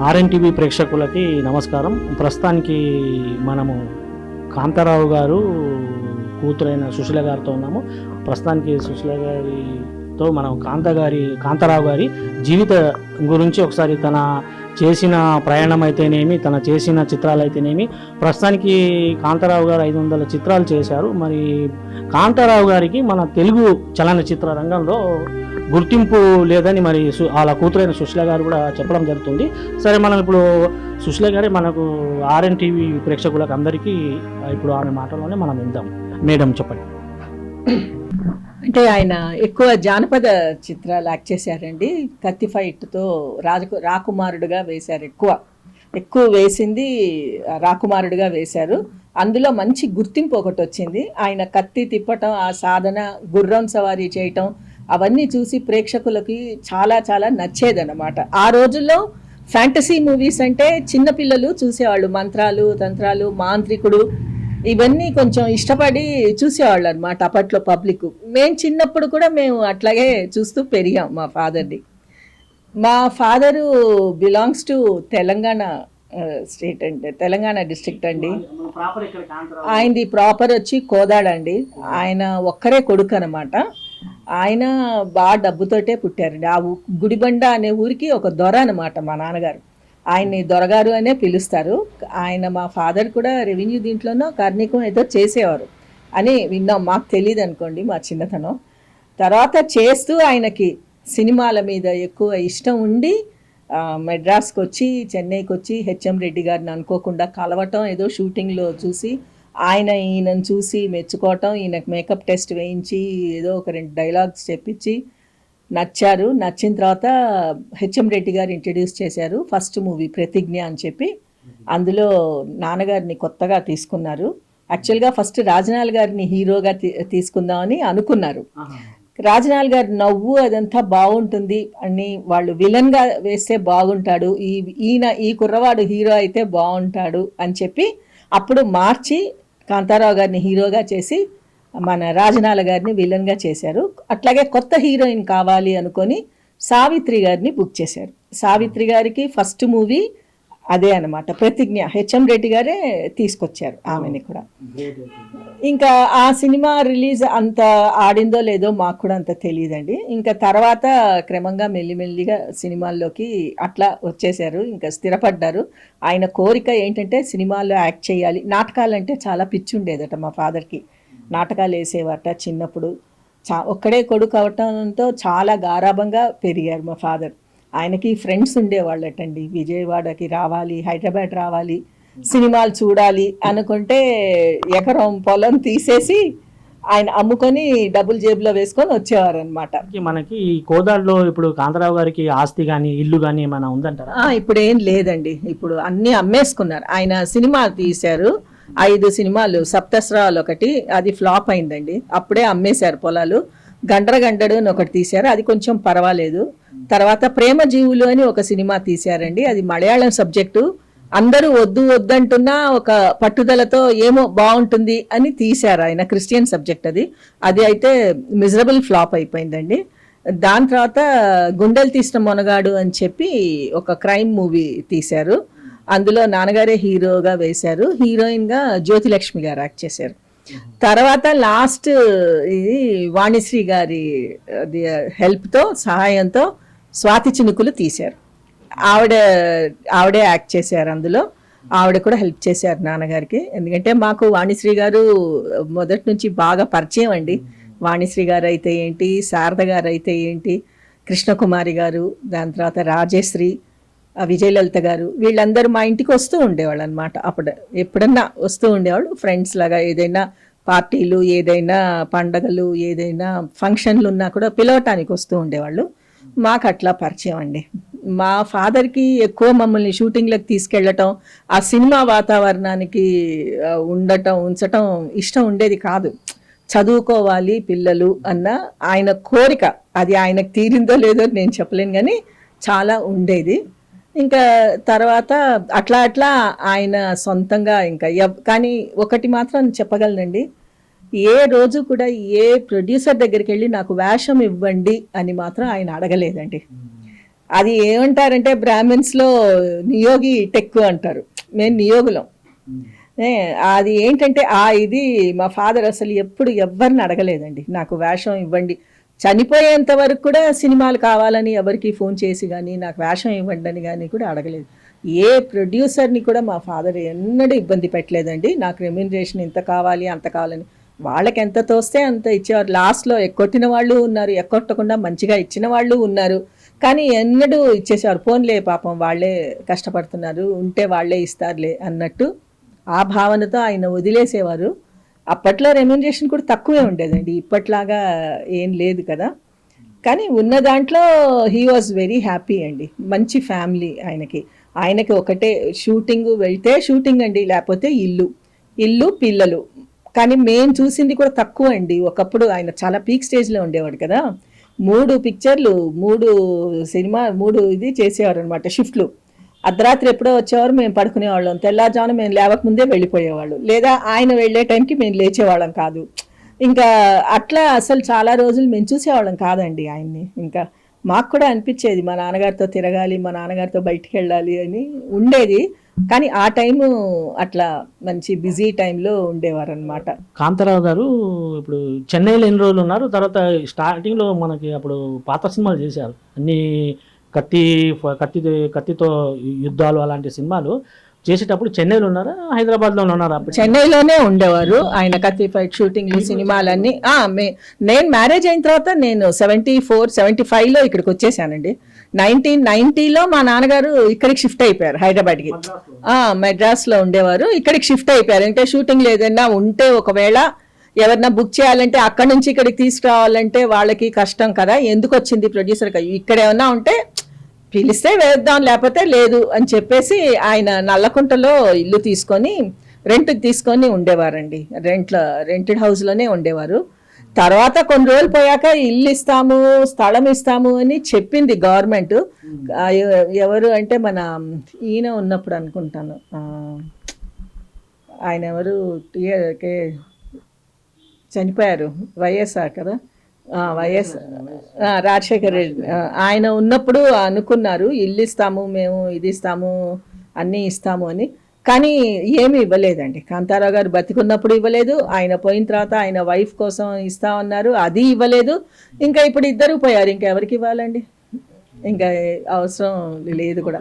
ఆర్ఎన్టీవీ ప్రేక్షకులకి నమస్కారం. ప్రస్తుతానికి మనము కాంతారావు గారు కూతురైన సుశీల గారితో ఉన్నాము. ప్రస్తుతానికి సుశీల గారి తో మనం కాంత గారి కాంతారావు గారి జీవిత గురించి ఒకసారి తన చేసిన ప్రయాణం అయితేనేమి తన చేసిన చిత్రాలు అయితేనేమి ప్రస్తుతానికి కాంతారావు గారు ఐదు వందల చిత్రాలు చేశారు. మరి కాంతారావు గారికి మన తెలుగు చలనచిత్ర రంగంలో గుర్తింపు లేదని మరి సు- వాళ్ళ కూతురైన సుశీల గారు కూడా చెప్పడం జరుగుతుంది. సరే మనం ఇప్పుడు సుశీల గారే మనకు ఆర్ఎన్ టీవీ ప్రేక్షకులకు అందరికీ ఇప్పుడు ఆమె మాటలోనే మనం విందాం. మేడం చెప్పండి. అంటే ఆయన ఎక్కువ జానపద చిత్రాలు యాక్ట్ చేశారండి. కత్తి ఫైట్తో రాజకు రాకుమారుడుగా వేశారు ఎక్కువ. ఎక్కువ వేసింది రాకుమారుడుగా వేశారు. అందులో మంచి గుర్తింపు ఒకటి వచ్చింది. ఆయన కత్తి తిప్పటం ఆ సాధన గుర్రం సవారీ చేయటం అవన్నీ చూసి ప్రేక్షకులకి చాలా చాలా నచ్చేదన్నమాట. ఆ రోజుల్లో ఫ్యాంటసీ మూవీస్ అంటే చిన్నపిల్లలు చూసేవాళ్ళు. మంత్రాలు తంత్రాలు మాంత్రికుడు ఇవన్నీ కొంచెం ఇష్టపడి చూసేవాళ్ళు అనమాట అప్పట్లో పబ్లిక్. మేము చిన్నప్పుడు కూడా మేము అట్లాగే చూస్తూ పెరిగాం మా ఫాదర్ని. మా father belongs to Telangana state అండి తెలంగాణ డిస్ట్రిక్ట్ అండి. ఆయనది ప్రాపర్ వచ్చి కోదాడ అండి. ఆయన ఒక్కరే కొడుకు అనమాట ఆయన బాగా డబ్బుతోటే పుట్టారండి. ఆ గుడిబండ అనే ఊరికి ఒక దొర అనమాట మా నాన్నగారు. ఆయన్ని దొరగారు అనే పిలుస్తారు. ఆయన మా ఫాదర్ కూడా రెవెన్యూ దీంట్లోనో కార్మికం ఏదో చేసేవారు అని విన్నాం. మాకు తెలియదు అనుకోండి మా చిన్నతనం. తర్వాత చేస్తూ ఆయనకి సినిమాల మీద ఎక్కువ ఇష్టం ఉండి మెడ్రాస్కి వచ్చి చెన్నైకి వచ్చి హెచ్ఎం రెడ్డి గారిని అనుకోకుండా కలవటం ఏదో షూటింగ్లో చూసి ఆయన ఈయనను చూసి మెచ్చుకోవటం ఈయనకు మేకప్ టెస్ట్ వేయించి ఏదో ఒక రెండు డైలాగ్స్ చెప్పించి నచ్చారు. నచ్చిన తర్వాత హెచ్ఎం రెడ్డి గారు ఇంట్రడ్యూస్ చేశారు. ఫస్ట్ మూవీ ప్రతిజ్ఞ అని చెప్పి. అందులో నాన్నగారిని కొత్తగా తీసుకున్నారు. యాక్చువల్గా ఫస్ట్ రాజనాల్ గారిని హీరోగా తీసుకుందామని అనుకున్నారు. రాజనాల్ గారి నవ్వు అదంతా బాగుంటుంది అని వాళ్ళు విలన్గా వేస్తే బాగుంటాడు. ఈ ఈయన ఈ కుర్రవాడు హీరో అయితే బాగుంటాడు అని చెప్పి అప్పుడు మార్చి కాంతారావు గారిని హీరోగా చేసి మన రాజనాల గారిని విలన్గా చేశారు. అట్లాగే కొత్త హీరోయిన్ కావాలి అనుకొని సావిత్రి గారిని బుక్ చేశారు. సావిత్రి గారికి ఫస్ట్ మూవీ అదే అన్నమాట. ప్రతిజ్ఞ. హెచ్ఎం రెడ్డి గారే తీసుకొచ్చారు ఆమెని కూడా. ఇంకా ఆ సినిమా రిలీజ్ అంత ఆడిందో లేదో మాకు కూడా అంత తెలియదండి. ఇంకా తర్వాత క్రమంగా మెల్లిమెల్లిగా సినిమాల్లోకి అట్లా వచ్చేసారు ఇంకా స్థిరపడ్డారు. ఆయన కోరిక ఏంటంటే సినిమాల్లో యాక్ట్ చేయాలి. నాటకాలంటే చాలా పిచ్చి ఉండేదట మా ఫాదర్కి నాటకాలు వేసేవారట చిన్నప్పుడు. చా ఒక్కడే కొడుకు అవటంతో చాలా గారాభంగా పెరిగారు మా ఫాదర్. ఆయనకి ఫ్రెండ్స్ ఉండేవాళ్ళటండి. విజయవాడకి రావాలి హైదరాబాద్ రావాలి సినిమాలు చూడాలి అనుకుంటే ఎకరం పొలం తీసేసి ఆయన అమ్ముకొని డబ్బులు జేబులో వేసుకొని వచ్చేవారు అనమాట మనకి ఈ కోదాడులో ఇప్పుడు కాంతారావు గారికి ఆస్తి కానీ ఇల్లు కానీ ఏమైనా ఉందంటారా? ఇప్పుడు ఏం లేదండి. ఇప్పుడు అన్నీ అమ్మేసుకున్నారు. ఆయన సినిమా తీశారు. ఐదు సినిమాలు సప్తస్రాలు ఒకటి అది ఫ్లాప్ అయిందండి. అప్పుడే అమ్మేశారు పొలాలు. గండ్ర గండడు అని ఒకటి తీశారు. అది కొంచెం పర్వాలేదు. తర్వాత ప్రేమ జీవులు అని ఒక సినిమా తీశారండి. అది మలయాళం సబ్జెక్టు. అందరూ వద్దు వద్దంటున్నా ఒక పట్టుదలతో ఏమో బాగుంటుంది అని తీశారు ఆయన క్రిస్టియన్ సబ్జెక్ట్ అది. అది అయితే మిజరబుల్ ఫ్లాప్ అయిపోయిందండి. దాని తర్వాత గుండెలు తీసిన మొనగాడు అని చెప్పి ఒక క్రైమ్ మూవీ తీశారు. అందులో నాన్నగారే హీరోగా వేశారు. హీరోయిన్గా జ్యోతిలక్ష్మి గారు యాక్ట్ చేశారు. తర్వాత లాస్ట్ ఇది వాణిశ్రీ గారి హెల్ప్తో సహాయంతో స్వాతి చినుకులు తీశారు. ఆవిడ ఆవిడే యాక్ట్ చేశారు అందులో. ఆవిడ కూడా హెల్ప్ చేశారు నాన్నగారికి. ఎందుకంటే మాకు వాణిశ్రీ గారు మొదటి నుంచి బాగా పరిచయం అండి. వాణిశ్రీ గారు అయితే ఏంటి శారద గారు అయితే ఏంటి కృష్ణకుమారి గారు దాని తర్వాత రాజేశ్రీ విజయలలిత గారు వీళ్ళందరూ మా ఇంటికి వస్తూ ఉండేవాళ్ళు అనమాట అప్పుడు ఎప్పుడన్నా వస్తూ ఉండేవాళ్ళు. ఫ్రెండ్స్ లాగా ఏదైనా పార్టీలు ఏదైనా పండగలు ఏదైనా ఫంక్షన్లు ఉన్నా కూడా పిలవటానికి వస్తూ ఉండేవాళ్ళు. మాకు అట్లా పరిచయం అండి. మా ఫాదర్కి ఎక్కువ మమ్మల్ని షూటింగ్లకు తీసుకెళ్ళటం ఆ సినిమా వాతావరణానికి ఉండటం ఉంచటం ఇష్టం ఉండేది కాదు. చదువుకోవాలి పిల్లలు అన్న ఆయన కోరిక అది ఆయనకు తీరిందో లేదో నేను చెప్పలేను కానీ చాలా ఉండేది. ఇంకా తర్వాత అట్లా అట్లా ఆయన సొంతంగా ఇంకా కానీ ఒకటి మాత్రం చెప్పగలనండి. ఏ రోజు కూడా ఏ ప్రొడ్యూసర్ దగ్గరికి వెళ్ళి నాకు వేషం ఇవ్వండి అని మాత్రం ఆయన అడగలేదండి. అది ఏమంటారంటే బ్రాహ్మిన్స్లో నియోగి టెక్కు అంటారు. మేము నియోగులం. ఏ, అది ఏంటంటే ఆ ఇది మా ఫాదర్ అసలు ఎప్పుడు ఎవరిని అడగలేదండి. నాకు వేషం ఇవ్వండి. చనిపోయేంత వరకు కూడా సినిమాలు కావాలని ఎవరికి ఫోన్ చేసి కానీ నాకు వేషం ఇవ్వండి అని కానీ కూడా అడగలేదు. ఏ ప్రొడ్యూసర్ని కూడా మా ఫాదర్ ఎన్నడూ ఇబ్బంది పెట్టలేదండి. నాకు రెమ్యూనరేషన్ ఇంత కావాలి అంత కావాలని. వాళ్ళకి ఎంత తోస్తే అంత ఇచ్చేవారు. లాస్ట్లో ఎక్కొట్టిన వాళ్ళు ఉన్నారు ఎక్కొట్టకుండా మంచిగా ఇచ్చిన వాళ్ళు ఉన్నారు. కానీ ఎన్నడూ ఇచ్చేసేవారు. ఫోన్లే పాపం వాళ్ళే కష్టపడుతున్నారు ఉంటే వాళ్ళే ఇస్తారులే అన్నట్టు ఆ భావనతో ఆయన వదిలేసేవారు. అప్పట్లో రెమ్యూనరేషన్ కూడా తక్కువే ఉండేదండి. ఇప్పట్లాగా ఏం లేదు కదా. కానీ ఉన్న దాంట్లో హీ వాజ్ వెరీ హ్యాపీ అండి. మంచి ఫ్యామిలీ ఆయనకి. ఆయనకి ఒకటే షూటింగ్ వెళ్తే షూటింగ్ అండి లేకపోతే ఇల్లు. ఇల్లు పిల్లలు. కానీ మేము చూసింది కూడా తక్కువ అండి. ఒకప్పుడు ఆయన చాలా పీక్ స్టేజ్లో ఉండేవాడు కదా. మూడు పిక్చర్లు మూడు సినిమా మూడు ఇది చేసేవారు అనమాట షిఫ్ట్లు అర్ధరాత్రి ఎప్పుడో వచ్చేవారు మేము పడుకునేవాళ్ళం. తెల్లారుజామున మేము లేవకముందే వెళ్ళిపోయేవాళ్ళు. లేదా ఆయన వెళ్ళే టైంకి మేము లేచేవాళ్ళం కాదు. ఇంకా అట్లా అసలు చాలా రోజులు మేము చూసేవాళ్ళం కాదండి ఆయన్ని. ఇంకా మాకు కూడా అనిపించేది మా నాన్నగారితో తిరగాలి మా నాన్నగారితో బయటికి వెళ్ళాలి అని ఉండేది. కానీ ఆ టైము అట్లా మంచి బిజీ టైంలో ఉండేవారు అనమాట కాంతారావు గారు ఇప్పుడు చెన్నైలో ఎన్ని రోజులు ఉన్నారు? తర్వాత స్టార్టింగ్లో మనకి అప్పుడు పాత సినిమాలు చేశారు. అన్ని కత్తి కత్తి కత్తితో యుద్ధాలు అలాంటి సినిమాలు చేసేటప్పుడు చెన్నైలో ఉన్నారా? హైదరాబాద్లో ఉన్నారా? అప్పుడు చెన్నైలోనే ఉండేవారు. ఆయన కత్తి ఫైట్ షూటింగ్లు సినిమాలన్నీ. నేను మ్యారేజ్ అయిన తర్వాత నేను సెవెంటీ ఫోర్ సెవెంటీ ఫైవ్లో ఇక్కడికి వచ్చేసానండి. నైన్టీన్ నైన్టీలో మా నాన్నగారు ఇక్కడికి షిఫ్ట్ అయిపోయారు హైదరాబాద్కి. ఆ, మెడ్రాస్లో ఉండేవారు. ఇక్కడికి షిఫ్ట్ అయిపోయారు. అంటే షూటింగ్లు ఏదైనా ఉంటే ఒకవేళ ఎవరన్నా బుక్ చేయాలంటే అక్కడి నుంచి ఇక్కడికి తీసుకురావాలంటే వాళ్ళకి కష్టం కదా. ఎందుకు వచ్చింది ప్రొడ్యూసర్ ఇక్కడ ఏమన్నా ఉంటే పిలిస్తే వేద్దాం లేకపోతే లేదు అని చెప్పేసి ఆయన నల్లకుంటలో ఇల్లు తీసుకొని రెంట్ తీసుకొని ఉండేవారండి. రెంట్లో రెంటెడ్ హౌస్లోనే ఉండేవారు. తర్వాత కొన్ని రోజులు పోయాక ఇల్లు ఇస్తాము స్థలం ఇస్తాము అని చెప్పింది గవర్నమెంట్ ఎవ- ఎవరు అంటే మన ఈయన ఉన్నప్పుడు అనుకుంటాను. ఆయన ఎవరు టి- కే- చనిపోయారు. వైఎస్ఆర్ కదా? Y S Rajasekhar Reddy. ఆయన ఉన్నప్పుడు అనుకున్నారు ఇల్లు ఇస్తాము మేము ఇది ఇస్తాము అన్నీ ఇస్తాము అని. కానీ ఏమీ ఇవ్వలేదండి. కాంతారావు గారు బతికున్నప్పుడు ఇవ్వలేదు ఆయన పోయిన తర్వాత ఆయన వైఫ్ కోసం ఇస్తామన్నారు అది ఇవ్వలేదు. ఇంకా ఇప్పుడు ఇద్దరు పోయారు ఇంకా ఎవరికి ఇవ్వాలండి? ఇంకా అవసరం లేదు కూడా.